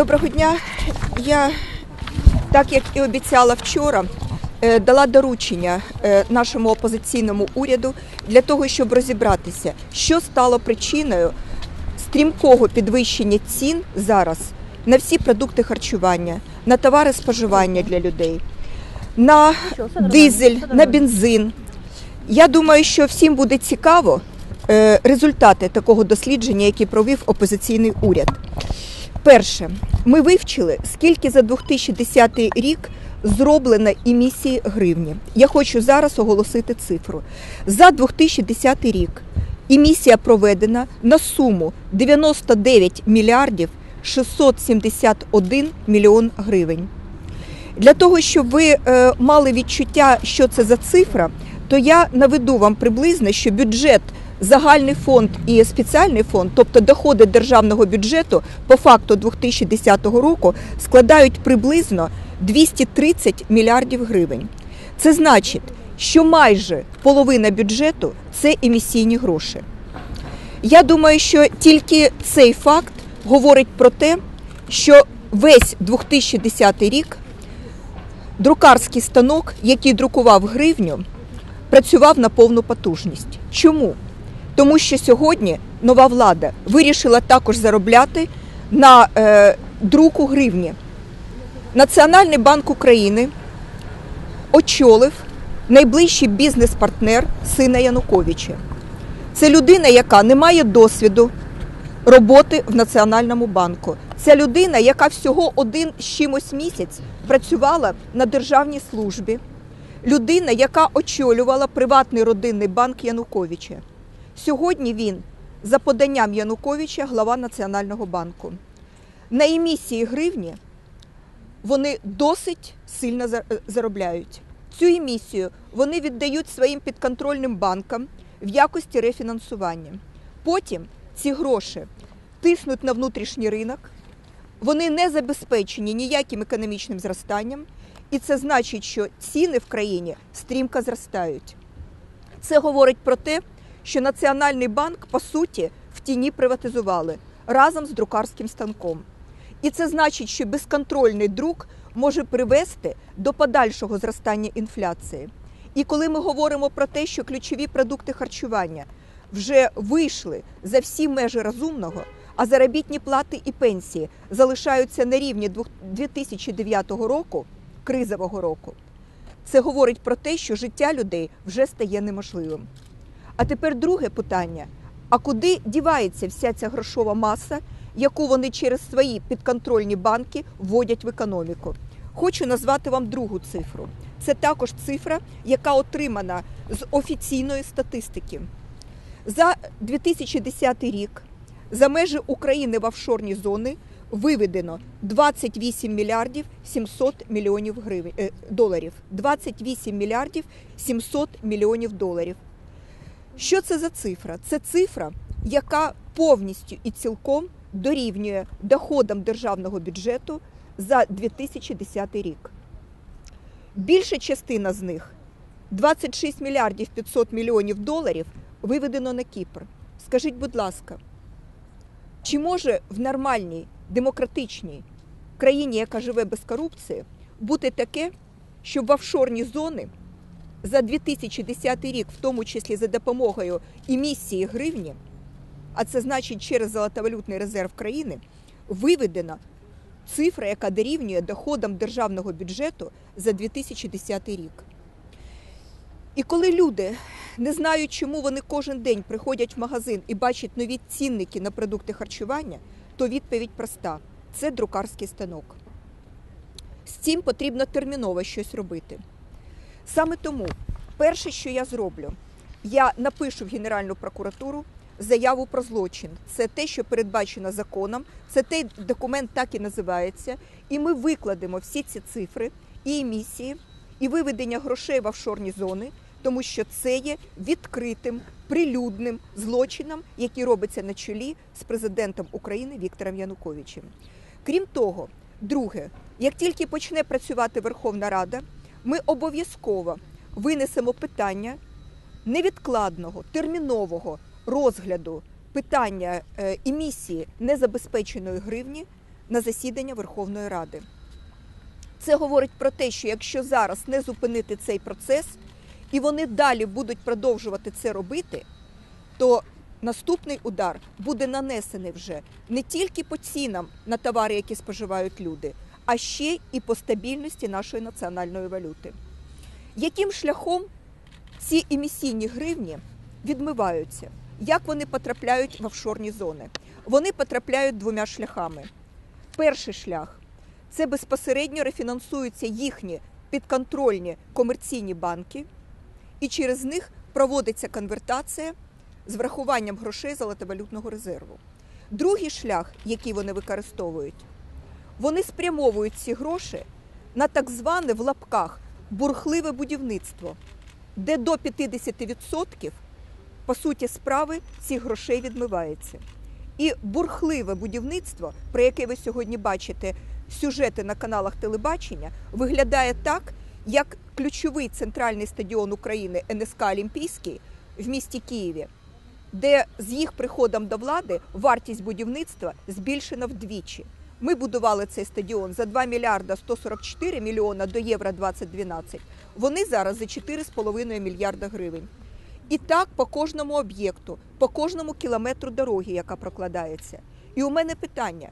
Доброго дня. Я, так як і обіцяла вчора, е, дала доручення е, нашому опозиційному уряду для того, щоб розібратися, що стало причиною стрімкого підвищення цін зараз на всі продукти харчування, на товари споживання для людей, на дизель, на бензин. Я думаю, що всім буде цікаво е, результати такого дослідження, який провів опозиційний уряд. Перше, ми вивчили, скільки за 2010 рік зроблено емісії гривні. Я хочу зараз оголосити цифру. За 2010 рік емісія проведена на суму 99 мільярдів 671 мільйон гривень. Для того, щоб ви е, мали відчуття, що це за цифра, то я наведу вам приблизно, що бюджет, загальний фонд і спеціальний фонд, тобто доходи державного бюджету по факту 2010 року, складають приблизно 230 мільярдів гривень. Це значить, що майже половина бюджету це емісійні гроші. Я думаю, що тільки цей факт говорить про те, що весь 2010 рік друкарський станок, який друкував гривню, працював на повну потужність. Чому? Тому що сьогодні нова влада вирішила також заробляти на е, друку гривні. Національний банк України очолив найближчий бізнес-партнер сина Януковича. Це людина, яка не має досвіду роботи в Національному банку. Це людина, яка всього один з чимось місяць працювала на державній службі. Людина, яка очолювала приватний родинний банк Януковича. Сьогодні він, за поданням Януковича, глава Національного банку. На емісії гривні вони досить сильно заробляють. Цю емісію вони віддають своїм підконтрольним банкам в якості рефінансування. Потім ці гроші тиснуть на внутрішній ринок, вони не забезпечені ніяким економічним зростанням, і це значить, що ціни в країні стрімко зростають. Це говорить про те, що Національний банк, по суті, в тіні приватизували разом з друкарським станком. І це значить, що безконтрольний друк може привести до подальшого зростання інфляції. І коли ми говоримо про те, що ключові продукти харчування вже вийшли за всі межі розумного, а заробітні плати і пенсії залишаються на рівні двох- 2009 року, кризового року, це говорить про те, що життя людей вже стає неможливим. А тепер друге питання: а куди дівається вся ця грошова маса, яку вони через свої підконтрольні банки вводять в економіку? Хочу назвати вам другу цифру. Це також цифра, яка отримана з офіційної статистики. За 2010 рік за межі України в офшорні зони виведено 28 мільярдів 700 мільйонів гривень е, доларів. 28 мільярдів 700 мільйонів доларів. Що це за цифра? Це цифра, яка повністю і цілком дорівнює доходам державного бюджету за 2010 рік. Більша частина з них 26 мільярдів 500 мільйонів доларів виведено на Кіпр. Скажіть, будь ласка, чи може в нормальній демократичній країні, яка живе без корупції, бути таке, щоб в офшорні зони за 2010 рік, в тому числі за допомогою емісії гривні, а це значить через золотовалютний резерв країни, виведена цифра, яка дорівнює доходам державного бюджету за 2010 рік. І коли люди не знають, чому вони кожен день приходять в магазин і бачать нові цінники на продукти харчування, то відповідь проста: це друкарський станок. З цим потрібно терміново щось робити. Саме тому, перше, що я зроблю, я напишу в Генеральну прокуратуру заяву про злочин. Це те, що передбачено законом, це той документ так і називається. І ми викладемо всі ці цифри і емісії, і виведення грошей в офшорні зони, тому що це є відкритим, прилюдним злочином, який робиться на чолі з президентом України Віктором Януковичем. Крім того, друге, як тільки почне працювати Верховна Рада, ми обов'язково винесемо питання невідкладного, термінового розгляду питання е, емісії незабезпеченої гривні на засідання Верховної Ради. Це говорить про те, що якщо зараз не зупинити цей процес, і вони далі будуть продовжувати це робити, то наступний удар буде нанесений вже не тільки по цінам на товари, які споживають люди, а ще і по стабільності нашої національної валюти. Яким шляхом ці емісійні гривні відмиваються? Як вони потрапляють в офшорні зони? Вони потрапляють двома шляхами. Перший шлях це безпосередньо рефінансуються їхні підконтрольні комерційні банки, і через них проводиться конвертація з врахуванням грошей золотовалютного резерву. Другий шлях, який вони використовують, вони спрямовують ці гроші на так зване в лапках бурхливе будівництво, де до 50% по суті справи цих грошей відмивається. І бурхливе будівництво, про яке ви сьогодні бачите сюжети на каналах телебачення, виглядає так, як ключовий центральний стадіон України НСК Олімпійський в місті Києві, де з їх приходом до влади вартість будівництва збільшена вдвічі. Ми будували цей стадіон за 2 мільярда 144 мільйона до Євро 2012. Вони зараз за 4,5 мільярда гривень. І так по кожному об'єкту, по кожному кілометру дороги, яка прокладається. І у мене питання: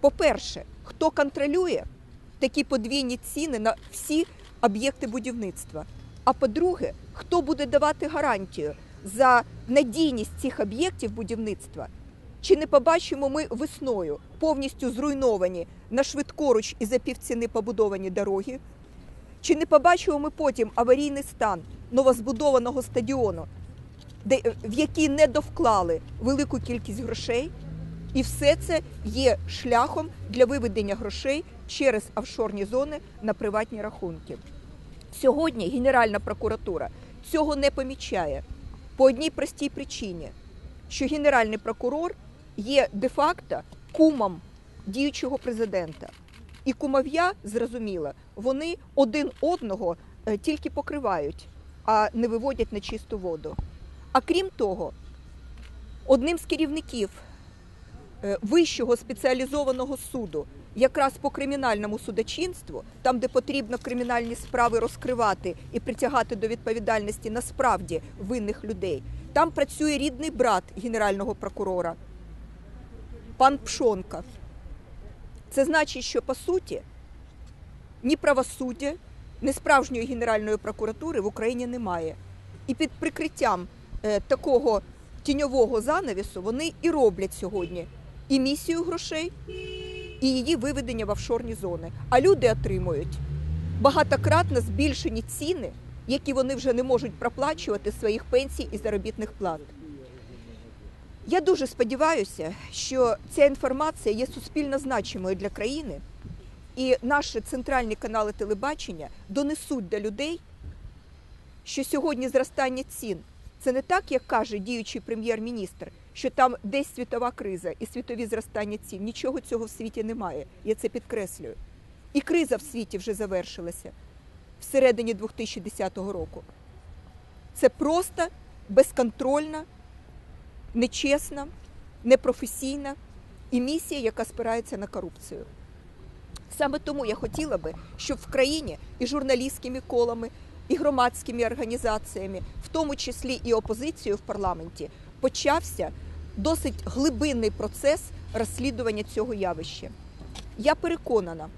по-перше, хто контролює такі подвійні ціни на всі об'єкти будівництва? А по-друге, хто буде давати гарантію за надійність цих об'єктів будівництва? Чи не побачимо ми весною повністю зруйновані на швидкоруч і за півціни побудовані дороги? Чи не побачимо ми потім аварійний стан новозбудованого стадіону, де, в який не довклали велику кількість грошей? І все це є шляхом для виведення грошей через офшорні зони на приватні рахунки. Сьогодні Генеральна прокуратура цього не помічає по одній простій причині, що генеральний прокурор є де-факто кумом діючого президента. І кумов'я, зрозуміло, вони один одного е, тільки покривають, а не виводять на чисту воду. А крім того, одним з керівників е, Вищого спеціалізованого суду, якраз по кримінальному судочинству, там, де потрібно кримінальні справи розкривати і притягати до відповідальності насправді винних людей, там працює рідний брат генерального прокурора, пан Пшонка. Це значить, що по суті ні правосуддя, ні справжньої генеральної прокуратури в Україні немає. І під прикриттям е, такого тіньового занавісу вони і роблять сьогодні і місію грошей, і її виведення в офшорні зони. А люди отримують багатократно збільшені ціни, які вони вже не можуть проплачувати своїх пенсій і заробітних плат. Я дуже сподіваюся, що ця інформація є суспільно значимою для країни, і наші центральні канали телебачення донесуть до людей, що сьогодні зростання цін це не так, як каже діючий прем'єр-міністр, що там десь світова криза і світові зростання цін. Нічого цього в світі немає. Я це підкреслюю. І криза в світі вже завершилася всередині 2010 року. Це просто безконтрольна нечесна, непрофесійна і місія, яка спирається на корупцію. Саме тому я хотіла би, щоб в країні і журналістськими колами, і громадськими організаціями, в тому числі і опозицією в парламенті, почався досить глибинний процес розслідування цього явища. Я переконана,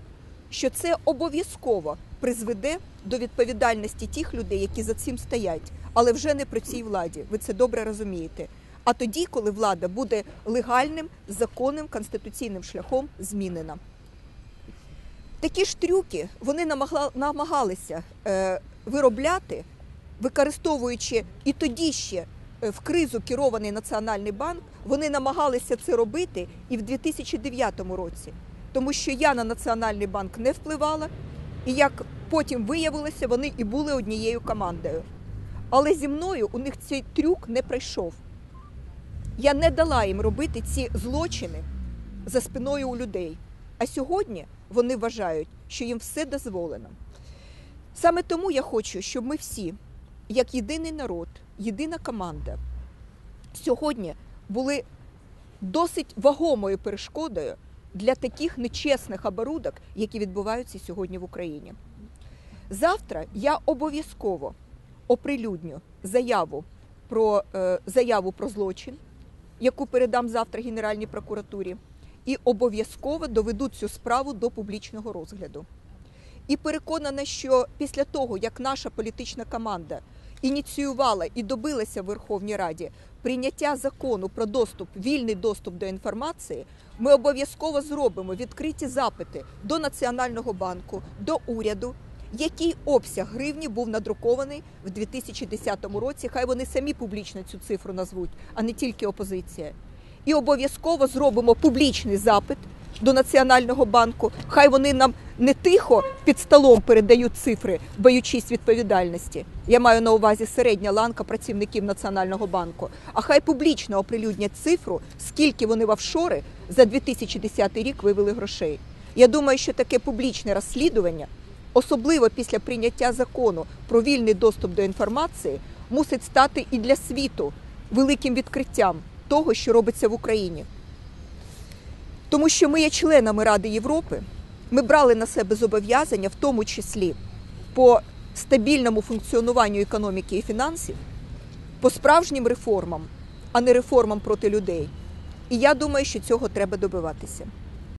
що це обов'язково призведе до відповідальності тих людей, які за цим стоять, але вже не при цій владі. Ви це добре розумієте. А тоді, коли влада буде легальним, законним конституційним шляхом змінена. Такі ж трюки вони намагалися е, виробляти, використовуючи і тоді ще е, в кризу керований Національний банк, вони намагалися це робити і в 2009 році, тому що я на Національний банк не впливала, і як потім виявилося, вони і були однією командою. Але зі мною у них цей трюк не пройшов. Я не дала їм робити ці злочини за спиною у людей. А сьогодні вони вважають, що їм все дозволено. Саме тому я хочу, щоб ми всі, як єдиний народ, єдина команда, сьогодні були досить вагомою перешкодою для таких нечесних оборудок, які відбуваються сьогодні в Україні. Завтра я обов'язково оприлюдню заяву про е, заяву про злочин, яку передам завтра Генеральній прокуратурі, і обов'язково доведу цю справу до публічного розгляду. І переконана, що після того, як наша політична команда ініціювала і добилася в Верховній Раді прийняття закону про доступ, вільний доступ до інформації, ми обов'язково зробимо відкриті запити до Національного банку, до уряду, який обсяг гривні був надрукований в 2010 році. Хай вони самі публічно цю цифру назвуть, а не тільки опозиція. І обов'язково зробимо публічний запит до Національного банку. Хай вони нам не тихо під столом передають цифри, боючись відповідальності. Я маю на увазі середня ланка працівників Національного банку. А хай публічно оприлюднять цифру, скільки вони в офшори за 2010 рік вивели грошей. Я думаю, що таке публічне розслідування, особливо після прийняття закону про вільний доступ до інформації, мусить стати і для світу великим відкриттям того, що робиться в Україні. Тому що ми є членами Ради Європи, ми брали на себе зобов'язання, в тому числі по стабільному функціонуванню економіки і фінансів, по справжнім реформам, а не реформам проти людей. І я думаю, що цього треба добиватися.